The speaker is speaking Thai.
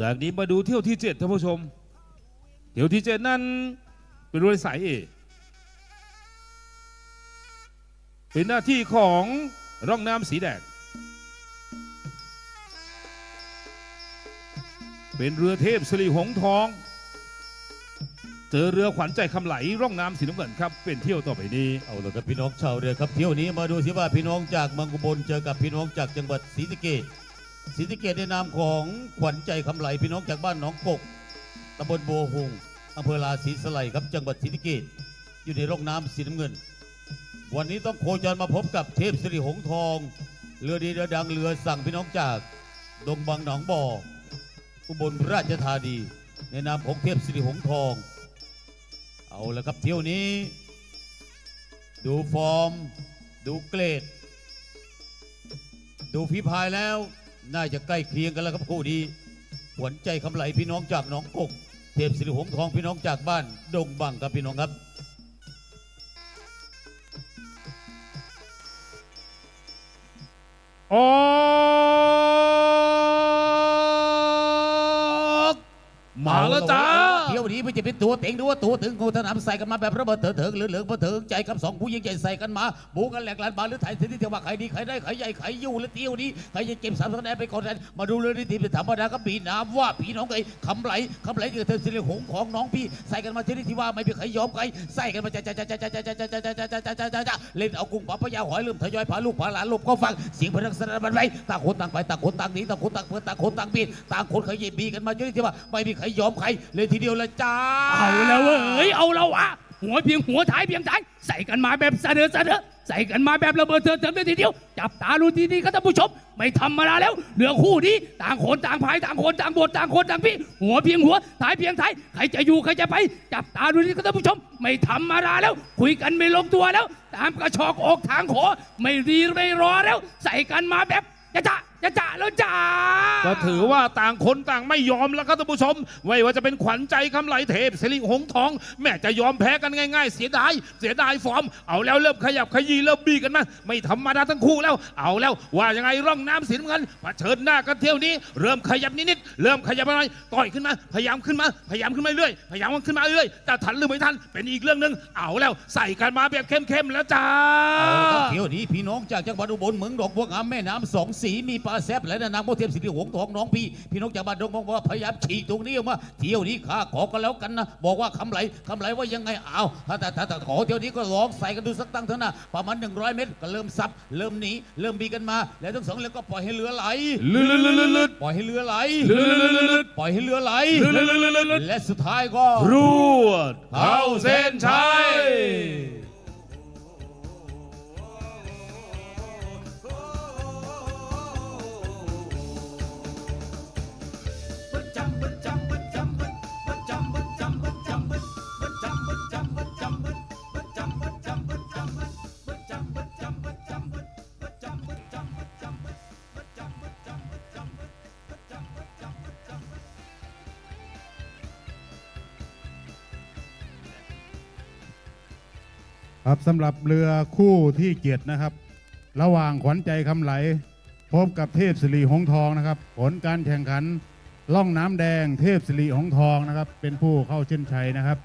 จากนี้มาดูเที่ยวที่เจ็ดท่านผู้ชม เที่ยวที่เจ็ดนั้นเป็นรือสายเอเป็นหน้าที่ของร่องน้ำสีแดง เป็นเรือเทพสิริหงส์ทอง เจอเรือขวัญใจคำไหลร่องน้ำสีน้ำเงินครับ เป็นเที่ยวต่อไปนี้ เอาละครับพี่น้องชาวเรือครับเที่ยวนี้มาดูสิว่าพี่น้องจากเมืองอุบลเจอกับพี่น้องจากจังหวัดศรีสะเกษ ศรีสะเกษในนามของขวัญใจคำไหลพี่น้องจากบ้านหนองกกตำบลบัวหงอำเภอลาศรีสไลครับ จังหวัดศรีสะเกษอยู่ในร่องน้ำสีน้ำเงิน วันนี้ต้องโคจรมาพบกับเทพสิริหงทอง เรือดีเรือดังเรือสั่งพี่น้องจาก ดงบังหนองบ่ออุบลราชธานีในนามของเทพสิริหงทอง เอาละครับเที่ยวนี้ ดูฟอร์ม ดูเกรด ดูฝีพายแล้ว น่าจะใกล้เคียงกันแล้วครับคู่นี้หวนใจคำไหลพี่น้องจากหนองกกเทพสิริหงทองพี่น้องจากบ้านดงบังครับพี่น้องครับ ออกมาแล้วจ้า ที่ยวนี้ไม่จะเป็นตัวเต็งหรือว่าตัวถึงงูสนามใส่กันมาแบบระเบิดเถิดเถิงเหลือเหลืองเถิงใจกับสองผู้ยิงใหญ่ใส่กันมาบูกันแหลกลานบาหรือไทยสิที่เที่ว่าใครดีใครได้ใครใหญ่ใครอยู่หรือเที่ยวนี้ใครจะเก็บสามคะแนนไปก่อนนั้นมาดูเรื่องที่ทีมธรรมดาก็ปีน้ำว่าพี่น้องไอ้คำไหลคำไหลที่เธอสิริหงของน้องพี่ใส่กันมาที่นี่ที่ว่าไม่มีใครยอมใครใส่กันมาจ้าจ้าจ้าจ้าจ้าจ้าจ้าจ้าจ้าจ้าจ้าจ้าเล่นเอากุ้งปลาพยาหอยลืมทยอยพาลูกพาหลานลบก็ฟังเสียงพนักสนานบันไว้ต่างคนต่างไปต่างคนต่างหนีต่างคนต่างเพื่อนต่างคนต่างปีนต่างคนเคยยีบีกันมาที่นี่ที่ว่าไม่มีใครยอมใครเลยทีเดียวละจ้าเอาแล้วเว้ยเอาแล้ววะหัวเพียงหัวท้ายเพียงท้ายใส่กันมาแบบเสนอเสนอใส่กันมาแบบระเบิดเถิดเถิดเลยทีเดียว จับตาดูดีๆก็ท่านผู้ชม ไม่ธรรมดาแล้ว เหลือคู่นี้ต่างคนต่างพายต่างคนต่างบทต่างคนต่างพี่ หัวเพียงหัวท้ายเพียงท้ายใครจะอยู่ใครจะไป จับตาดูดีๆก็ท่านผู้ชม ไม่ธรรมดาแล้ว คุยกันไม่ลงตัวแล้ว ตามกระชอกออกทางขอ ไม่รีไม่รอแล้ว ใส่กันมาแบบจะ จะจะจะแล้วจ้าก็ถือว่าต่างคนต่างไม่ยอมแล้วครับท่านผู้ชม ไม่ว่าจะเป็นขวัญใจคำไหลเทพสิริหงส์ทอง แม่จะยอมแพ้กันง่าย ๆ เสียดายเสียดายฟอร์ม เอาแล้วเริ่มขยับขยี้เริ่มบีกันมาไม่ธรรมดาทั้งคู่แล้ว เอาแล้วว่ายังไงร่องน้ำสีน้ำเงินเผชิญหน้ากันเที่ยวนี้ เริ่มขยับนิดๆเริ่มขยับมาหน่อยต่อยขึ้นมาพยายามขึ้นมาพยายามขึ้นมาเรื่อยพยายามขึ้นมาเรื่อยแต่ทันหรือไม่ทันเป็นอีกเรื่องหนึ่งเอาแล้วใส่กันมาแบบเข้มๆแล้วจ้าเอาละครับเที่ยวนี้พี่น้องจากจังหวัดอุบลเมืองดอกบัวงามแม่น้ำสองสีมีปลาแซบและนางโมเทียมสิริหงส์ทองน้องพี่พี่น้องจากบ้านดงบอกว่าพยายามฉีกตรงนี้ออกมาเที่ยวนี้ข้าขอกันแล้วกันนะบอกว่าคำไหลคำไหลว่ายังไงเอาถ้าถ้าถ้าถ้าขอเที่ยวนี้ก็ลองใส่กันดูสักตั้งเถอะนะประมาณ100เมตรก็เริ่มซับเริ่มหนีเริ่มบีกันมา แล้วทั้งสองแล้วก็ปล่อยให้เรือไหลลึดๆๆปล่อยให้เรือไหลๆๆปล่อยให้เรือไหลๆๆและสุดท้ายก็รวดเข้าเส้นชัย ครับสำหรับเรือคู่ที่เจ็ดนะครับ ระหว่างขวัญใจคำไหล พบกับเทพสิริหงทองนะครับ ผลการแข่งขันล่องน้ำแดงเทพสิริหงทองนะครับ เป็นผู้เข้าเส้นชัยนะครับ